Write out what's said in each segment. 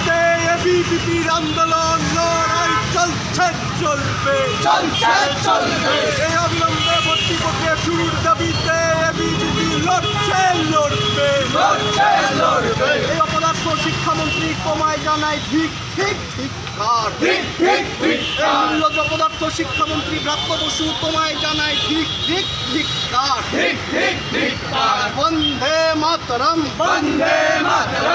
চলছে এবিপির আন্দোলন লড়াই চলছে চলবে। চলছে চলবে। এই অবিলম্বে ভর্তি প্রক্রিয়া শুরুর দাবিতে এবিপি লড়ছে লড়বে। লড়ছে লড়বে। এই অপদার্থ শিক্ষামন্ত্রী কমায় জানায় ঠিক ঠিক ঠিক কার। ঠিক ঠিক ঠিক মূল্য পদার্থ শিক্ষামন্ত্রী ব্রাত্য বসু তোমায় জানায় ঠিক ঠিক ঠিক কার। ঠিক ঠিক ঠিক কার। বন্ধে মাতরম। বন্ধে মাতরম।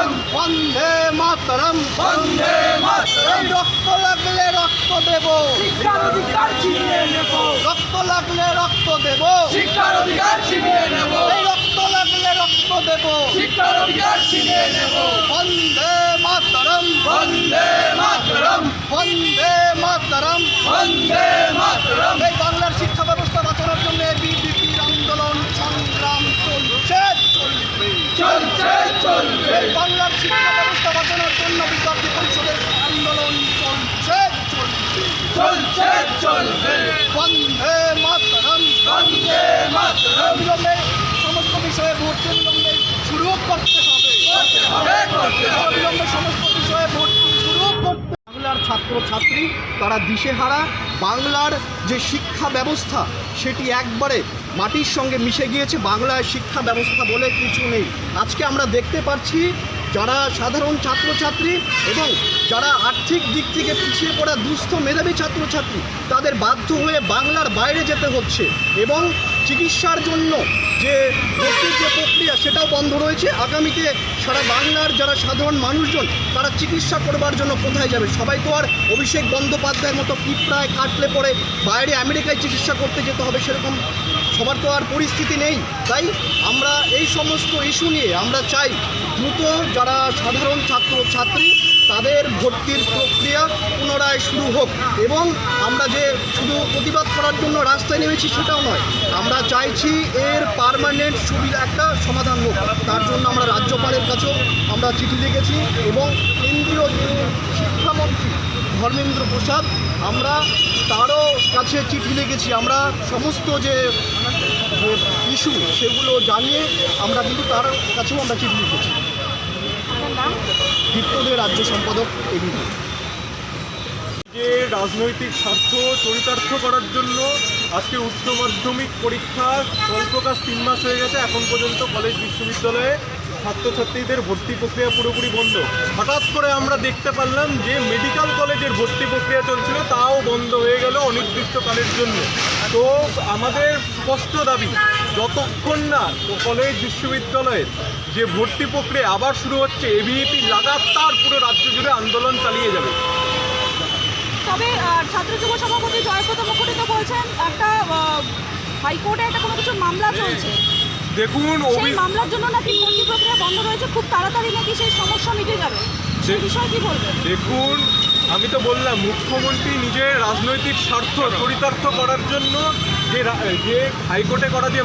মাতরম। বন্দে মাতরম। রক্ত লাগলে রক্ত দেব। শিক্ষার অধিকার ছিনিয়ে নেব। রক্ত লাগলে রক্ত দেব। শিক্ষার অধিকার ছিনিয়ে নেব। এই রক্ত লাগলে রক্ত দেব। শিক্ষার অধিকার ছিনিয়ে নেব। বন্দে মাতরম। বন্দে মাতরম। বন্দে মাতরম। বন্দে মাতরম এই বাংলার শিক্ষা ব্যবস্থা বাঁচানোর জন্য বিজেপির আন্দোলন সংগ্রাম চলছে চলবে চলছে চলবে এই বাংলার শিক্ষা ব্যবস্থা বাঁচানোর জন্য বিদ্যার্থী পরিষদের আন্দোলন চলছে চলবে চলছে চলবে বন্দে মাতরম। বন্দে মাতরম। অবিলম্বে সমস্ত বিষয়ে ভোট বিলম্বে শুরু করতে হবে। করতে হবে করতে হবে। অবিলম্বে সমস্ত বিষয়ে ভোট শুরু করতে বাংলার ছাত্র ছাত্রী তারা দিশেহারা। বাংলার যে শিক্ষা ব্যবস্থা সেটি একবারে মাটির সঙ্গে মিশে গিয়েছে। বাংলায় শিক্ষা ব্যবস্থা বলে কিছু নেই। আজকে আমরা দেখতে পাচ্ছি যারা সাধারণ ছাত্রছাত্রী এবং যারা আর্থিক দিক থেকে পিছিয়ে পড়া দুস্থ মেধাবী ছাত্রছাত্রী, তাদের বাধ্য হয়ে বাংলার বাইরে যেতে হচ্ছে এবং চিকিৎসার জন্য যে ভর্তির যে প্রক্রিয়া সেটাও বন্ধ রয়েছে। আগামীতে সারা বাংলার যারা সাধারণ মানুষজন, তারা চিকিৎসা করবার জন্য কোথায় যাবে? সবাই তো আর অভিষেক বন্দ্যোপাধ্যায়ের মতো পিঁপড়ায় কাটলে পরে বাইরে আমেরিকায় চিকিৎসা করতে যেতে হবে সেরকম সবার তো আর পরিস্থিতি নেই। তাই আমরা এই সমস্ত ইস্যু নিয়ে আমরা চাই দ্রুত যারা সাধারণ ছাত্র, ছাত্রী, তাদের ভর্তির প্রক্রিয়া পুনরায় শুরু হোক এবং আমরা যে শুধু প্রতিবাদ করার জন্য রাস্তায় নেমেছি সেটাও নয়, আমরা চাইছি এর পার্মানেন্ট সুবিধা একটা সমাধান হোক। তার জন্য আমরা রাজ্যপালের কাছেও আমরা চিঠি লিখেছি এবং কেন্দ্রীয় যে শিক্ষামন্ত্রী ধর্মেন্দ্র প্রসাদ, আমরা তারও কাছে চিঠি লিখেছি। আমরা সমস্ত যে ইস্যু সেগুলো জানিয়ে আমরা কিন্তু তার কাছেও আমরা চিঠি লিখেছি। দীপ্তদের রাজ্য সম্পাদক এগুলো যে রাজনৈতিক স্বার্থ চরিতার্থ করার জন্য আজকে উচ্চ মাধ্যমিক পরীক্ষা ফল প্রকাশ তিন মাস হয়ে গেছে এখন পর্যন্ত কলেজ বিশ্ববিদ্যালয়ে ছাত্রছাত্রীদের ভর্তি প্রক্রিয়া পুরোপুরি বন্ধ। হঠাৎ করে আমরা দেখতে পারলাম যে মেডিকেল কলেজের ভর্তি প্রক্রিয়া চলছিল তাও বন্ধ হয়ে গেল অনির্দিষ্টকালের জন্য। তো আমাদের স্পষ্ট দাবি যতক্ষণ না কলেজ বিশ্ববিদ্যালয়ের যে ভর্তি প্রক্রিয়া আবার শুরু হচ্ছে এবিএপি লাগাতার পুরো রাজ্য জুড়ে আন্দোলন চালিয়ে যাবে। তবে ছাত্র যুব সভাপতি জয়প্রদ মুখোটি তো বলছেন একটা হাইকোর্টে একটা কোনো কিছু মামলা চলছে। দেখুন সেই মামলার জন্য নাকি ভর্তি প্রক্রিয়া বন্ধ রয়েছে খুব তাড়াতাড়ি নাকি সেই সমস্যা মিটে যাবে। সেই সে- বিষয়ে কি বলবেন? দেখুন আমি তো বললাম মুখ্যমন্ত্রী নিজের রাজনৈতিক স্বার্থ চরিতার্থ করার জন্য যে যে হাইকোর্টে করা যে